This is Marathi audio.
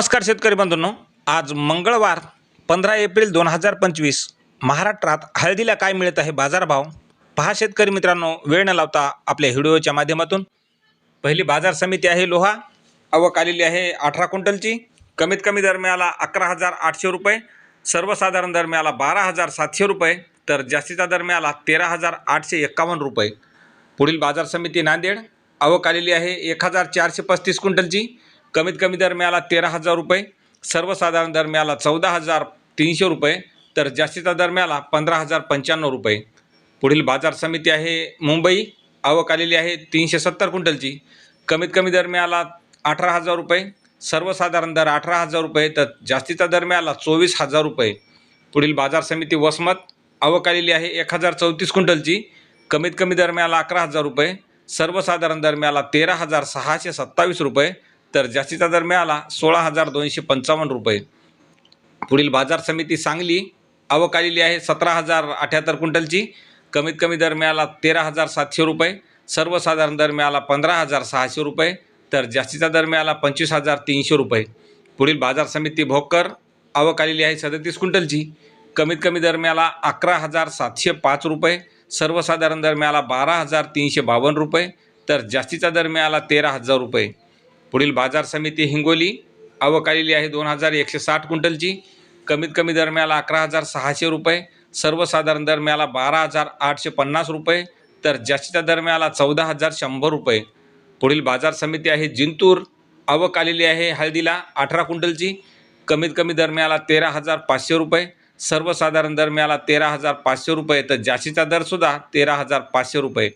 नमस्कार शेतकरी बंधूंनो. आज मंगळवार पंधरा एप्रिल दोन हजार पंचवीस महाराष्ट्रात हळदीला काय मिळत आहे बाजारभाव? पहा शेतकरी मित्रांनो वेळ न लावता आपल्या व्हिडिओच्या माध्यमातून. पहिली बाजार समिती आहे लोहा आवक आलेली आहे अठरा क्विंटलची. कमीत कमी दर मिळाला अकरा हजार आठशे रुपये सर्वसाधारण दर मिळाला बारा हजार सातशे रुपये तर जास्तीचा दर मिळाला तेरा हजार आठशे एक्कावन्न रुपये. पुढील बाजार समिती नांदेड आवक आलेली आहे एक हजार चारशे पस्तीस क्विंटलची. कमीत कमी दर मिळाला तेरा हजार रुपये सर्वसाधारण दर मिळाला चौदा हजार तीनशे रुपये तर जास्तीचा दर मिळाला पंधरा हजार पंच्याण्णव रुपये. पुढील बाजार समिती आहे मुंबई आवक आलेली आहे तीनशे सत्तर क्विंटलची. कमीत कमी दर मिळाला अठरा हजार रुपये सर्वसाधारण दर अठरा हजार रुपये तर जास्तीचा दर मिळाला चोवीस हजार रुपये. पुढील बाजार समिती वसमत आवक आलेली आहे एक हजार चौतीस क्विंटलची. कमीत कमी दर मिळाला अकरा हजार रुपये सर्वसाधारण दर मिळाला तेरा हजार सहाशे सत्तावीस रुपये तर जास्तीचा दर मिळाला सोळा हजार दोनशे पंचावन्न रुपये. पुढील बाजार समिती सांगली आवक आलेली आहे सतरा हजार अठ्याहत्तर क्विंटलची. कमीत कमी दर मिळाला तेरा हजार सातशे रुपये. सर्वसाधारण दर मिळाला पंधरा हजार सहाशे रुपये. तर जास्तीचा दर मिळाला पंचवीस हजार तीनशे रुपये. पुढील बाजार समिती भोकर आवक आलेली आहे सदतीस क्विंटलची. कमीत कमी दर मिळाला अकरा हजार सातशे पाच रुपये. सर्वसाधारण दर मिळाला बारा हजार तीनशे बावन्न रुपये. तर जास्तीचा दर मिळाला तेरा हजार रुपये. पुढील बाजार समिती हिंगोली अवकालेली आहे दोन हजार एकशे साठ क्विंटलची. कमीत कमी दर मिळाला अकरा हजार सहाशे रुपये सर्वसाधारण दर मिळाला बारा हजार आठशे पन्नास रुपये तर जास्तीचा दर मिळाला चौदा हजार शंभर रुपये. पुढील बाजार समिती आहे जिंतूर आवक आलेली आहे हळदीला अठरा क्विंटलची. कमीत कमी दर मिळाला तेरा हजार पाचशे रुपये सर्वसाधारण दर मिळाला तेरा हजार पाचशे रुपये तर जास्तीचा दरसुद्धा तेरा हजार पाचशे रुपये.